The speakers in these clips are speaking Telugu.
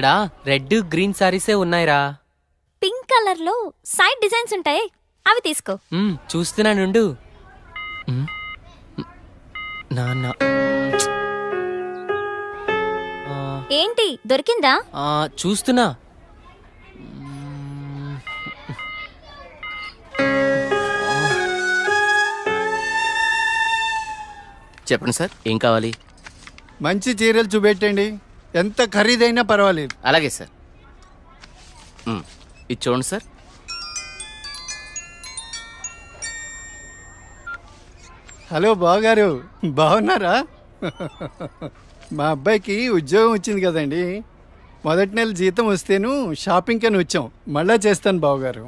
ఇక్కడ రెడ్ గ్రీన్ సారీసే ఉన్నాయిరా. పింక్ కలర్లో సైడ్ డిజైన్స్ ఉంటాయి అవి తీసుకో. మ్మ్, చూస్తున్నానుండు మ్మ్. నాన్న. ఆ, ఏంటి దొరికిందా? ఆ, చూస్తున్నా. చెప్పండి సార్. ఏం కావాలి? మంచి చీరలు చూపెట్టండి. ఎంత ఖరీదైనా పర్వాలేదు. అలాగే సార్ మ్, ఇది చూడండి సార్ హలో బావగారు. బాగున్నారా మా అబ్బాయికి ఉద్యోగం వచ్చింది కదండి. మొదటి నెల జీతం వస్తేను షాపింగ్ అని వచ్చాం. మళ్ళా చేస్తాను బావగారు.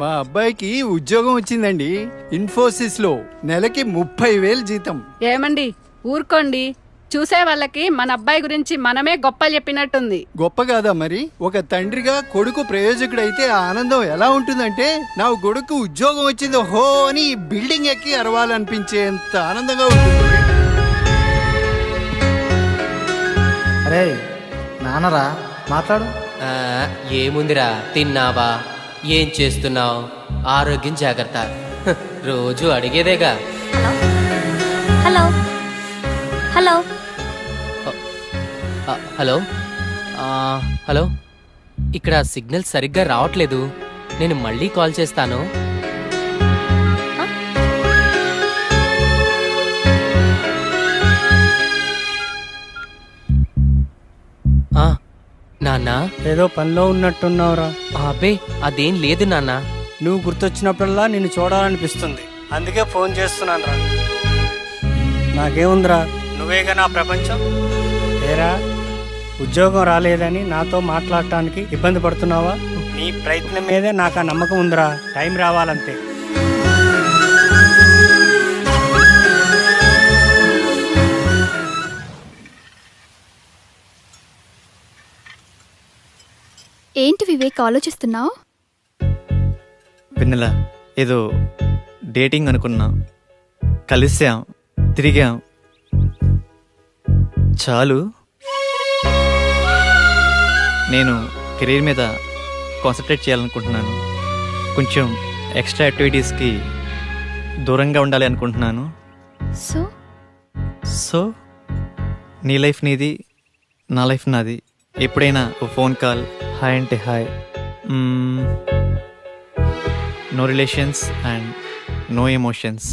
మా అబ్బాయికి ఉద్యోగం వచ్చిందండి. ఇన్ఫోసిస్లో నెలకి ముప్పై వేలు జీతం. ఏమండి? ఊరుకోండి. చూసే వాళ్ళకి మన అబ్బాయి గురించి మనమే గొప్పలు చెప్పినట్టుంది. గొప్ప కాదా మరి? ఒక తండ్రిగా కొడుకు ప్రయోజకుడైతే ఆ ఆనందం ఎలా ఉంటుందంటే నా కొడుకు ఉద్యోగం వచ్చింది హో అని బిల్డింగ్ ఎక్కి అరవాలనిపించేంత ఆనందంగా ఉంటుంది. అరే నాన్నరా మాట్లాడు. ఆ, ఏముందిరా తిన్నావా? ఏం చేస్తున్నావు? ఆరోగ్యం జాగ్రత్త. రోజు అడిగేదేగా. హలో. హలో. హలో. ఆ, హలో. ఇక్కడ సిగ్నల్ సరిగ్గా రావట్లేదు. నేను మళ్ళీ కాల్ చేస్తాను. నాన్నా? ఏదో పనిలో ఉన్నట్టున్నావురా. ఆ, అబ్బే అదేం లేదు నాన్నా. నువ్వు గుర్తొచ్చినప్పుడల్లా నిన్ను చూడాలనిపిస్తుంది. అందుకే ఫోన్ చేస్తున్నాను రా నాకేముందిరా? నువ్వేగా నా ప్రపంచం? ఏరా ఉద్యోగం రాలేదని నాతో మాట్లాడటానికి ఇబ్బంది పడుతున్నావా? నీ ప్రయత్నం మీదే నాకు ఆ నమ్మకం ఉందిరా. టైం రావాలంతే. ఏంటి వివేక్ ఆలోచిస్తున్నావు? వెన్నెల ఏదో డేటింగ్ అనుకున్నా. కలిసాం తిరిగాం. చాలు. నేను కెరీర్ మీద కాన్సన్ట్రేట్ చేయాలనుకుంటున్నాను. కొంచెం ఎక్స్ట్రా యాక్టివిటీస్కి దూరంగా ఉండాలి అనుకుంటున్నాను. సో సో నీ లైఫ్ నీది నా లైఫ్ నాది. ఎప్పుడైనా ఓ ఫోన్ కాల్ హాయ్ అంటే hi no relations and no emotions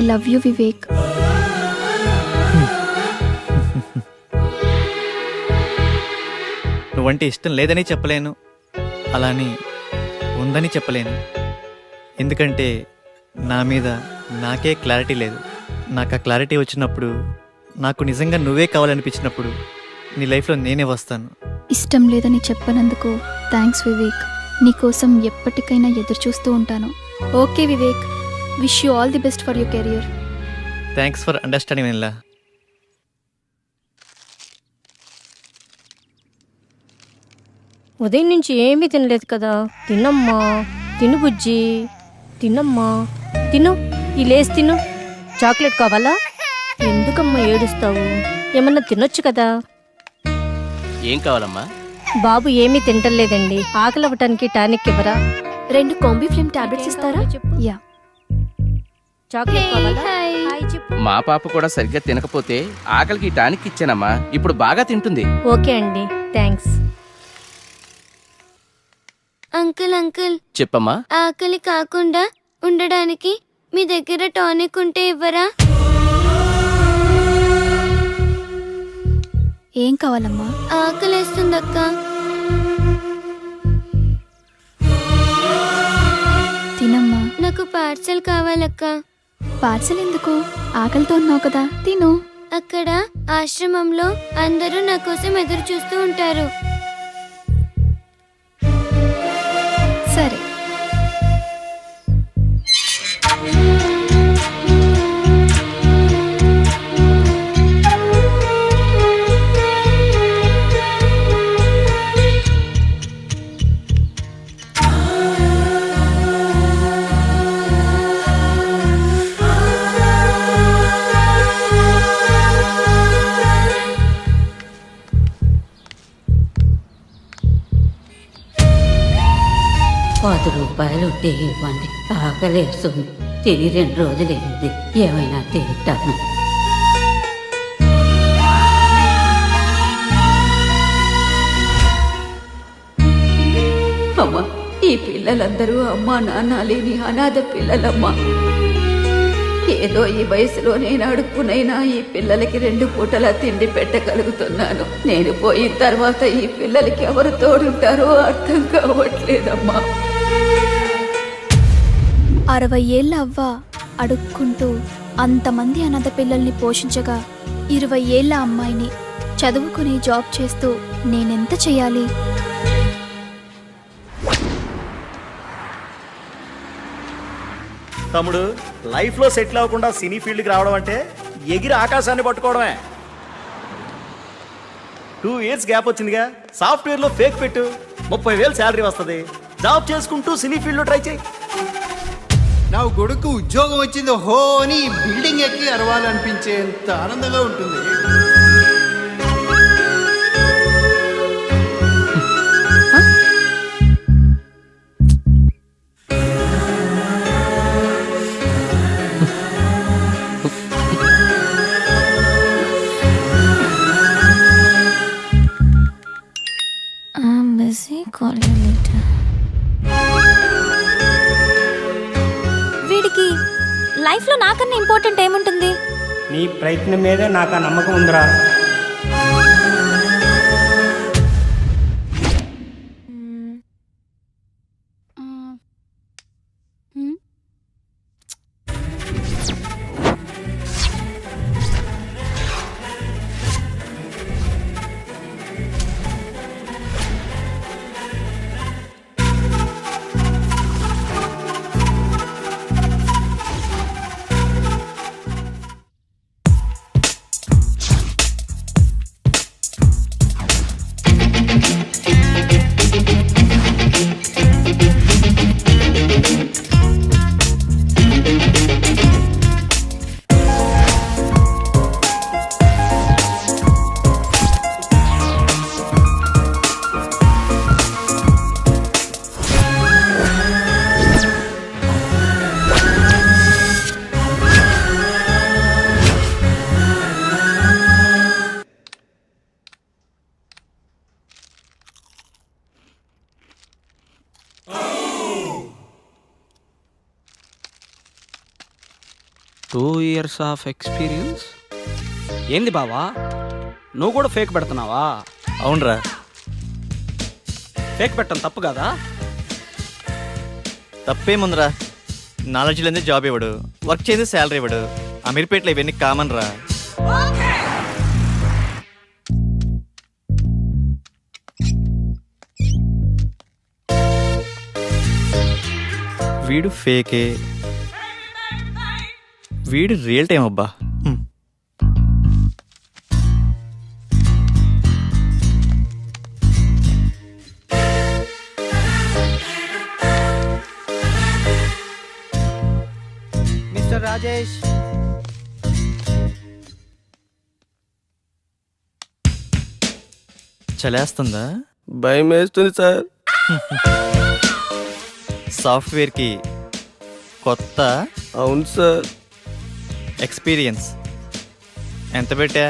I love you Vivek. నువ్వంటే ఇష్టం లేదని చెప్పలేను. అలాని ఉందని చెప్పలేను. ఎందుకంటే నా మీద నాకే క్లారిటీ లేదు. నాకు ఆ క్లారిటీ వచ్చినప్పుడు నాకు నిజంగా నువ్వే కావాలనిపించినప్పుడు నీ లైఫ్లో నేనే వస్తాను. ఇష్టం లేదని చెప్పనందుకు థ్యాంక్స్ వివేక్. నీకోసం ఎప్పటికైనా ఎదురు చూస్తూ ఉంటాను. Okay Vivek. Wish you all the best for your career thanks for understanding Vennela ఉదయం నుంచి ఏమీ తినలేదు కదా. తినమ్మా తిను బుజ్జి. తినమ్మా తిను. ఈ లేసి తిను. చాక్లెట్ కావాలా? ఎందుకమ్మా ఏడుస్తావు? ఏమన్నా తినొచ్చు కదా. ఏం కావాలమ్మా? బాబు ఏమీ తింటలేదండి. ఆకలి అవ్వటానికి టానిక్ ఇవ్వరా? రెండు కాంబీ ఫ్లేమ్ టాబ్లెట్స్ ఇస్తారా? యా. మా పాప కూడా సరిగ్గా తినకపోతే ఆకలికి టానిక్ ఇచ్చానమ్మా. ఇప్పుడు బాగా తింటుంది. ఓకే అండి థ్యాంక్స్. Uncle uncle. చెప్పమ్మా. ఆకలి కాకుండా ఉండడానికి మీ దగ్గర టానిక్ ఉంటే ఇవ్వరా? ఏం కావాలమ్మా? ఆకలేస్తుందక్క. తినమ్మా. నాకు పార్సల్ కావాలక్క. పార్సల్ ఎందుకు ఆకలితో ఉన్నావు కదా. తిను. అక్కడ ఆశ్రమంలో అందరూ నా కోసం ఎదురు చూస్తూ ఉంటారు. పది రూపాయలు ఉంటే ఇవ్వండి. ఆకలేస్తుంది. తిని రెండు రోజులైంది ఏమైనా తింటాను. అమ్మా ఈ పిల్లలందరూ అమ్మా నాన్న లేని అనాథ పిల్లలమ్మా. ఏదో ఈ వయసులో నేను అడుక్కునైనా ఈ పిల్లలకి రెండు పూటల తిండి పెట్టగలుగుతున్నాను. నేను పోయిన తర్వాత ఈ పిల్లలకి ఎవరు తోడుంటారో అర్థం కావట్లేదమ్మా. అరవై ఏళ్ళ అవ్వ అడుక్కుంటూ అంతమంది అనాథ పిల్లల్ని పోషించగా ఇరవై ఏళ్ళ అమ్మాయిని చదువుకుని జాబ్ చేస్తూ నేనెంత చేయాలి? తమ్ముడు లైఫ్లో సెటిల్ అవ్వకుండా సినీ ఫీల్డ్కి రావడం అంటే ఎగిరి ఆకాశాన్ని పట్టుకోవడమే. టూ ఇయర్స్ గ్యాప్ వచ్చిందిగా సాఫ్ట్వేర్లో ఫేక్ పెట్టు ముప్పై వేలు శాలరీ వస్తుంది. జాబ్ చేసుకుంటూ సినీ ఫీల్డ్లో ట్రై చేయి. నా కొడుకు ఉద్యోగం వచ్చింది హో అని బిల్డింగ్ ఎక్కి అరవాలనిపించేంత ఆనందంగా ఉంటుంది. నీ మీదే నాకు ఆ నమ్మకం ఉందిరా. టూ ఇయర్స్ ఆఫ్ ఎక్స్పీరియన్స్ ఏంది బావా? నువ్వు కూడా ఫేక్ పెడుతున్నావా? అవునరా. ఫేక్ పెట్టడం తప్పు కదా? తప్పేముందిరా నాలెడ్జ్ లేని జాబ్ ఇవ్వడు. వర్క్ చేసి శాలరీ ఇవ్వడు. అమీర్పేటలో ఇవన్నీ కామన్ రా. వీడు ఫేకే వీడు రియల్ టైం అబ్బా. మిస్టర్ రాజేష్. చలేస్తుందా? భయం వేస్తుంది సార్. సాఫ్ట్వేర్కి కొత్త? అవును సార్. ఎక్స్పీరియన్స్ ఎంత పెట్టా?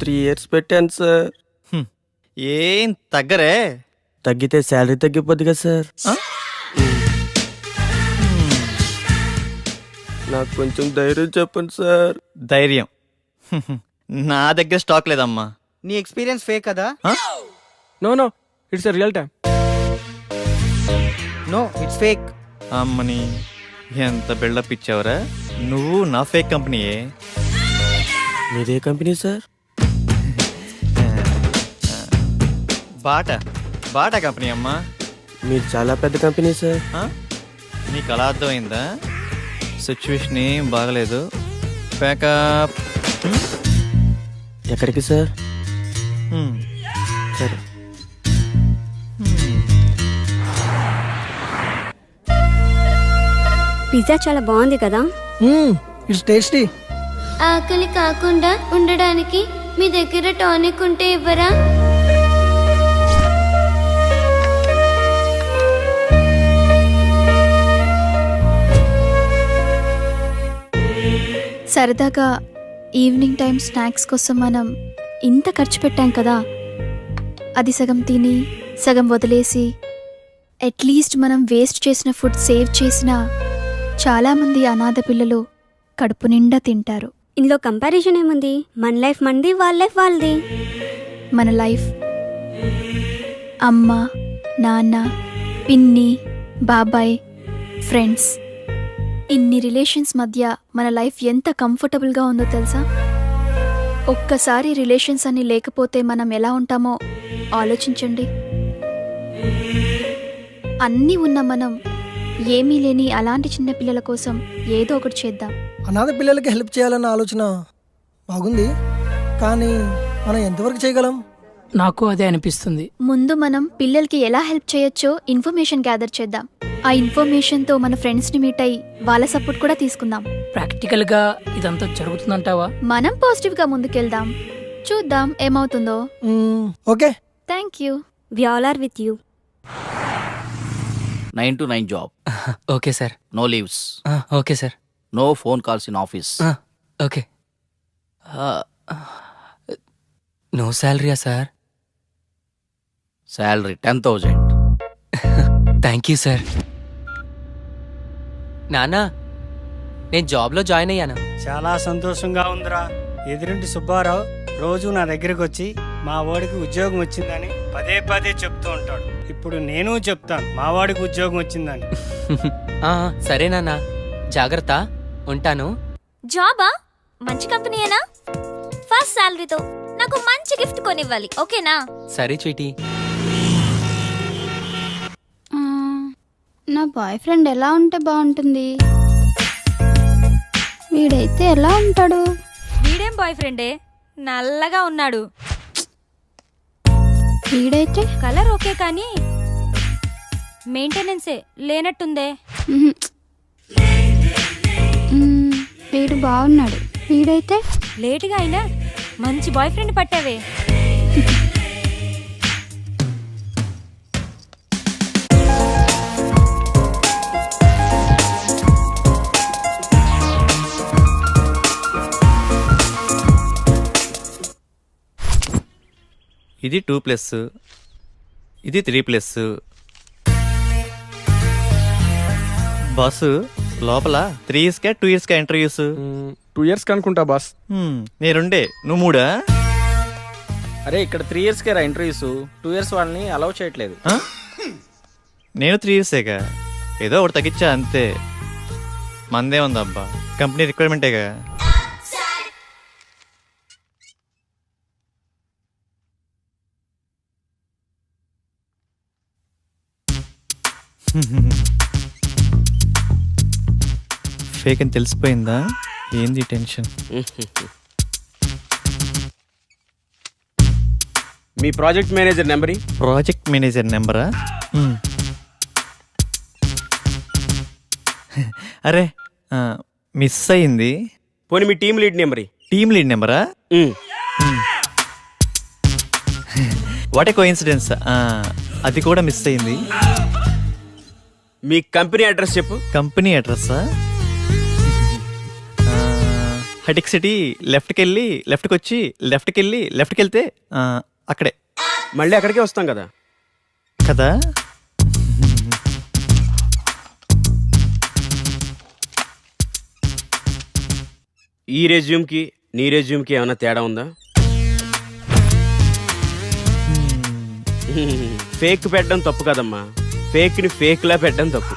త్రీ ఇయర్స్ పెట్టాను సార్ హ్మ్. ఏం తగ్గరే? తగ్గితే శాలరీ తగ్గిపోద్ది కదా సార్ ఆ? నాకు కొంచెం ధైర్యం చెప్పండి సార్ ధైర్యం. హ్మ్. నా దగ్గర స్టాక్ లేదమ్మా. నీ ఎక్స్పీరియన్స్ ఫేక్ కదా? ఆ? No no it's real time no it's fake అమ్మని ఎంత బిల్డప్ ఇచ్చావురా? నువ్వు నా ఫేక్ కంపెనీయే మీదే company sir Bata. Bata company అమ్మా. మీరు చాలా పెద్ద కంపెనీ సార్ ఆ? నీకు అలా అర్థమైందా? సిచ్యువేషన్ ఏం బాగలేదు. ప్యాకప్ ఎక్కడికి సార్ హ్మ్. సరే. పిజ్జా చాలా బాగుంది కదా? It's tasty. ఆకలి కాకుండా ఉండడానికి మీ దగ్గర టానిక్ ఉంటే ఇవ్వరా? సరదాగా ఈవినింగ్ టైం స్నాక్స్ కోసం మనం ఇంత ఖర్చు పెట్టాం కదా. అది సగం తిని సగం వదిలేసి అట్లీస్ట్ మనం వేస్ట్ చేసిన ఫుడ్ సేవ్ చేసినా చాలామంది అనాథ పిల్లలు కడుపు నిండా తింటారు. ఇందులో కంపారిజన్ ఏముంది? మన లైఫ్ మనది వాళ్ళ లైఫ్ వాళ్ళది. మన లైఫ్ అమ్మ నాన్న పిన్ని బాబాయ్ ఫ్రెండ్స్ ఇన్ని రిలేషన్స్ మధ్య మన లైఫ్ ఎంత కంఫర్టబుల్గా ఉందో తెలుసా? ఒక్కసారి రిలేషన్స్ అన్ని లేకపోతే మనం ఎలా ఉంటామో ఆలోచించండి. అన్నీ ఉన్న మనం ఏమీ లేని అలాంటి చిన్న పిల్లల కోసం ఏదో ఒకటి చేద్దాం. అనాథ పిల్లలకి హెల్ప్ చేయాలన్న ఆలోచన బాగుంది కానీ మనం ఎంతవరకు చేయగలం? నాకు అదే అనిపిస్తుంది. ముందు మనం పిల్లలకి ఎలా హెల్ప్ చేయొచ్చో ఇన్ఫర్మేషన్ గ్యాదర్ చేద్దాం. ఆ ఇన్ఫర్మేషన్తో మన ఫ్రెండ్స్ని మీట్ అయ్యి వాళ్ళ సపోర్ట్ కూడా తీసుకుందాం. ప్రాక్టికల్గా ఇదంతా జరుగుతుందంటావా? మనం పాజిటివ్గా ముందుకెళ్దాం. చూద్దాం ఏమవుతుందో. Okay. Thank you we all are with you nine to nine job. Okay sir. No leaves. Okay sir. No phone calls in office. Okay. No శాలరీయా sir? Salary ten thousand. Thank you sir. నానా నేను జాబ్లో జాయిన్ అయ్యాను. చాలా సంతోషంగా ఉందిరా. ఎదురింటి సుబ్బారావు రోజు నా దగ్గరికి వచ్చి మా వాడికి ఉద్యోగం వచ్చిందని పదే పదే చెప్తూ ఉంటాడు. ఇప్పుడు నేను చెప్తాను మా వాడికి ఉద్యోగం వచ్చిందని. ఆ, సరే నాన్న. జాగ్రత్త. ఉంటాను. జాబా? మంచి కంపెనీయేనా? ఫస్ట్ శాలరీతో నాకు మంచి గిఫ్ట్ కొనివ్వాలి ఓకేనా? సరే చీటీ. నా బాయ్ ఫ్రెండ్ ఎలా ఉంటే బాగుంటుంది? వీడైతే ఎలా ఉంటాడు? వీడేం బాయ్ ఫ్రెండే? నల్లగా ఉన్నాడు. వీడైతే? కలర్ ఓకే కానీ మెయింటెనెన్సే లేనట్టుందే. మ్మ్, వీడు బాగున్నాడు వీడైతే? లేటుగా అయినా మంచి బాయ్ ఫ్రెండ్ పట్టావే. ఇది టూ ప్లస్ ఇది త్రీ ప్లస్. బాసు లోపల త్రీ ఇయర్స్కా టూ ఇయర్స్కా ఇంటర్వ్యూస్ టూ ఇయర్స్ కనుకుంటా బాస్. నేనుండే నువ్వు మూడా? అరే ఇక్కడ త్రీ ఇయర్స్ కే రా ఇంటర్వ్యూస్ టూ ఇయర్స్ వాళ్ళని అలౌ చేయట్లేదు? నేను త్రీ ఇయర్సేగా ఏదో ఒకటి తగ్గించా అంతే. మందే ఉందబ్బా కంపెనీ రిక్వైర్మెంటేగా ఫేక్ అని తెలిసిపోయిందా? ఏంది టెన్షన్ మీ project manager number project manager నెంబరా. అరే మిస్ అయింది. పోనీ మీ team lead number team lead నెంబరా? What a coincidence అది కూడా మిస్ అయింది. మీ కంపెనీ అడ్రస్ చెప్పు. కంపెనీ అడ్రస్సా? హటిక్ సిటీ లెఫ్ట్కి వెళ్ళి లెఫ్ట్కి వచ్చి లెఫ్ట్కి వెళ్ళి లెఫ్ట్కి వెళ్తే ఆ, అక్కడే. మళ్ళీ అక్కడికే వస్తాం కదా? కదా? ఈ రెజ్యూమ్కి నీ రెజ్యూమ్కి ఏమైనా తేడా ఉందా? ఫేక్ పెట్టడం తప్పు కదమ్మా. ఫేక్ని ఫేక్ లా పెట్టడం తప్పు.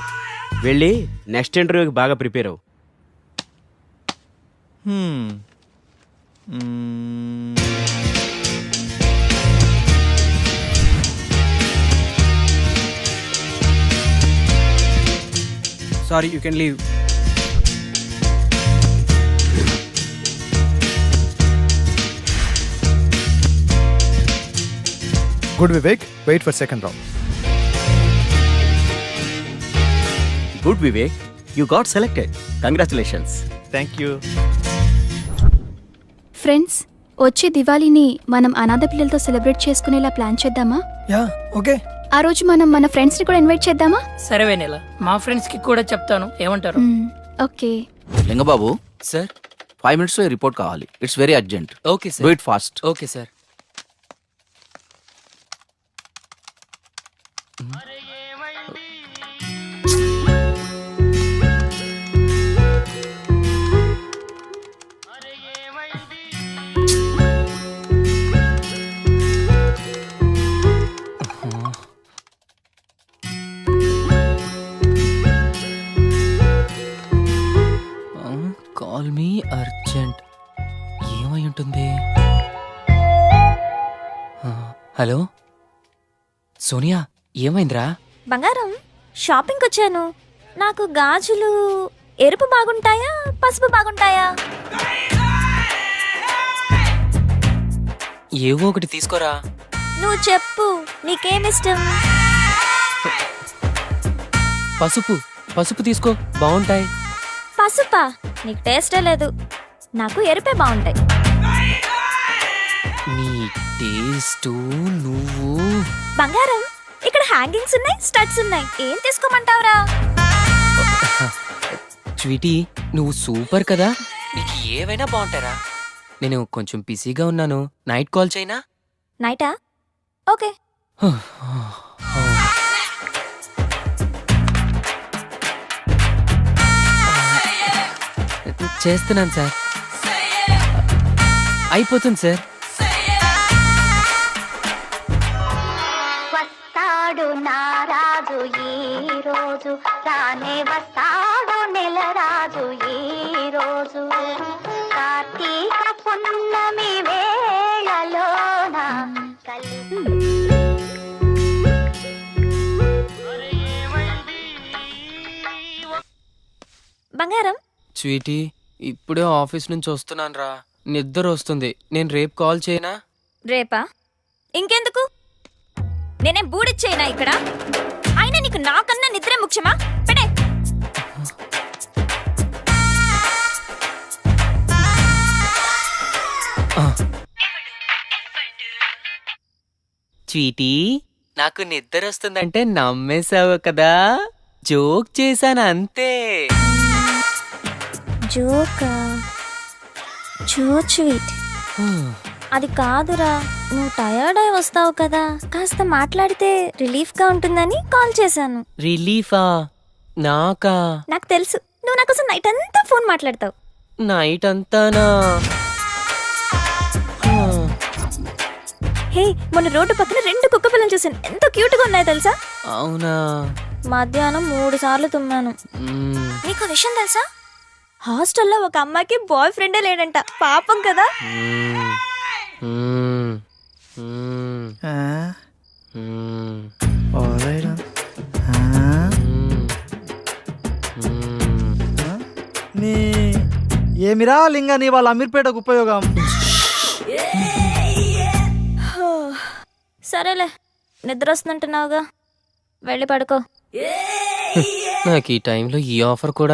వెళ్ళి నెక్స్ట్ ఇంటర్వ్యూకి బాగా ప్రిపేర్ అవ్వు. మ్మ్. Sorry you can leave good Vivek wait for second round good Vivek you got selected. Congratulations thank you friends వచ్చే దివాళీని మనం అనాథ పిల్లలతో సెలబ్రేట్ చేసుకునేలా ప్లాన్ చేద్దామా? Yeah okay. ఆ రోజు మనం మన ఫ్రెండ్స్ని కూడా ఇన్వైట్ చేద్దామా? సరే వెనెల మా ఫ్రెండ్స్కి కూడా చెప్తాను. ఏమంటారు? ఓకే. లింగబాబు సార్. ఫైవ్ మినిట్స్లో రిపోర్ట్ కావాలి. It's very urgent okay do sir it fast okay sir. Hello? Sonia ఏమైందిరా? బంగారం షాపింగ్కి వచ్చాను నాకు గాజులు ఎరుపు బాగుంటాయా పసుపు బాగుంటాయా? ఏవో ఒకటి తీసుకోరా. నువ్వు చెప్పు నీకేమిష్టం పసుపు పసుపు తీసుకో బాగుంటాయి. పసుపా? నీకు టేస్టే లేదు. నాకు ఎరుపే బాగుంటాయి. టేస్ట్ నువ్వు. బంగారం ఇక్కడ హ్యాంగింగ్స్ ఉన్నాయి స్టడ్స్ ఉన్నాయి. ఏం తీసుకోమంటావురా? స్వీటీ నువ్వు సూపర్ కదా. నీకు ఏవైనా బాగుంటారా నేను కొంచెం బిజీగా ఉన్నాను. నైట్ కాల్ చేయనా? నైటా? ఓకే. చేస్తున్నాను సార్. అయిపోతుంది సార్. వస్తాడు నారాజు ఈ రోజు రానే వస్తాడు నెల రాజు. ఈ రోజు కార్తీక పున్నమి వేళలోన బంగారం? స్వీటీ ఇప్పుడే ఆఫీస్ నుంచి వస్తున్నాను రా నిద్ర వస్తుంది నేను రేపు కాల్ చేయనా? రేపా? ఇంకెందుకు? నేనేం బూడిచ్చేనా ఇక్కడ? అయినా నీకు నాకన్నా నిద్రే ముఖ్యమా? పెడే స్వీటీ నాకు నిద్ర వస్తుందంటే నమ్మేశావు కదా? జోక్ చేశాను అంతే. జోకా? జో స్వీట్ అది కాదురా నువ్వు టయర్డ్ అయి వస్తావు కదా. కాస్త మాట్లాడితే రిలీఫ్గా ఉంటుందని కాల్ చేశాను. రిలీఫా? నాకా? నాకు తెలుసు. నువ్వు నా కోసం నైట్ అంతా ఫోన్ మాట్లాడతావు. నైట్ అంతానా? హా. మొన్న రోడ్డు పక్కన రెండు కుక్క పిల్లలు చూసాను ఎంత క్యూట్గా ఉన్నాయో తెలుసా? అవునా? మధ్యాహ్నం మూడు సార్లు తుమ్మాను. మ్మ్. నీకు విషయం తెలుసా? హాస్టల్లో ఒక అమ్మాయికి బాయ్ ఫ్రెండే లేడంట. పాపం కదా. నీ ఏమిరా లింగా? నీ వాళ్ళ అమీర్పేటకు ఉపయోగం. సరేలే నిద్ర వస్తుందంటున్నావుగా. వెళ్ళి పడుకో. నాకు ఈ టైంలో ఈ ఆఫర్ కూడా